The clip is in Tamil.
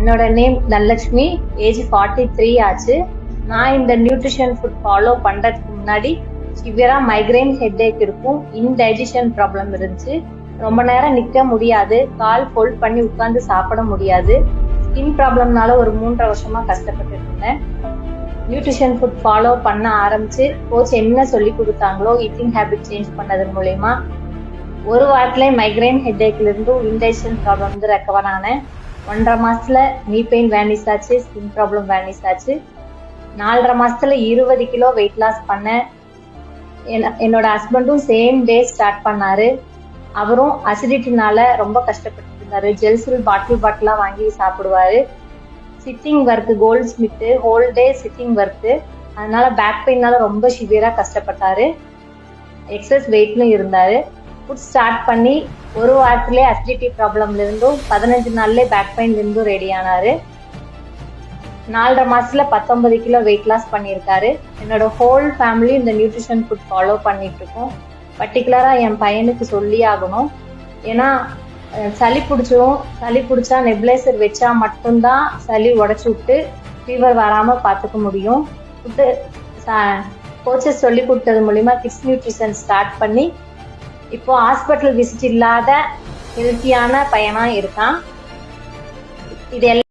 என்னோட name Dhanalakshmi age forty three ஆச்சு. நான் இந்த நியூட்ரிஷன் ஃபுட் ஃபாலோ பண்ணுறதுக்கு முன்னாடி சிவியராக மைக்ரைன் ஹெட்ஏக் இருக்கும். இன்டைஜஷன் ப்ராப்ளம் இருந்துச்சு. ரொம்ப நேரம் நிற்க முடியாது. கால் ஃபோல்ட் பண்ணி உட்காந்து சாப்பிட முடியாது. ஸ்கின் ப்ராப்ளம்னால ஒரு மூன்றரை வருஷமாக கஷ்டப்பட்டு இருந்தேன் நியூட்ரிஷன் ஃபுட் ஃபாலோ பண்ண ஆரம்பிச்சு கோச் என்ன சொல்லி கொடுத்தாங்களோ ஈட்டிங் ஹேபிட் சேஞ்ச் பண்ணதன் மூலயமா ஒரு வாரத்துல மைக்ரைன் ஹெட்ஏக்ல இருந்தும் இன்டைஜஷன் ப்ராப்ளம் வந்து ரெக்கவர் ஆனேன். ஒன்றரை மாசத்துல நீ பெயின் வேனிஸ் ஆச்சு ஸ்கின் ப்ராப்ளம் வேனிஸ் ஆச்சு. நாலரை மாசத்துல இருபது கிலோ வெயிட் லாஸ் பண்ணேன். என்னோட ஹஸ்பண்டும் சேம் டே ஸ்டார்ட் பண்ணாரு. அவரும் அசிடிட்டினால ரொம்ப கஷ்டப்பட்டு இருந்தாரு ஜெல்சில் பாட்டில் பாட்டிலா வாங்கி சாப்பிடுவாரு. Sitting work goldsmith whole day sitting work அதனால பேக் பெயின்னால ரொம்ப சிவியரா கஷ்டப்பட்டாரு. எக்ஸஸ் வெயிட்லும் இருந்தாரு. ஃபுட் ஸ்டார்ட் பண்ணி ஒரு வாரத்திலே அசிடிட்டி ப்ராப்ளம்ல இருந்தும் பதினஞ்சு நாள்லயே பேக் பெயின்ல இருந்தும் ரெடி ஆனாரு. நாலரை மாசத்துல பத்தொன்பது கிலோ வெயிட் லாஸ் பண்ணியிருக்காரு. என்னோட ஹோல் ஃபேமிலி இந்த நியூட்ரிஷன் ஃபுட் ஃபாலோ பண்ணிட்டு இருக்கோம் பர்டிகுலரா என் பையனுக்கு சொல்லி ஆகணும். ஏன்னா சளி பிடிச்சும் சளி பிடிச்சா நெப்ளைசர் வச்சா மட்டும்தான் சளி உடச்சி விட்டு ஃபீவர் வராம பார்த்துக்க முடியும். ஃபுட்டு கோச்சஸ் சொல்லி கொடுத்தது மூலியமா கிட்ஸ் நியூட்ரிஷன் ஸ்டார்ட் பண்ணி இப்போ ஹாஸ்பிட்டல் விசிட் இல்லாத ஹெல்த்தியான பயனா இருக்கான். இது எல்லாம்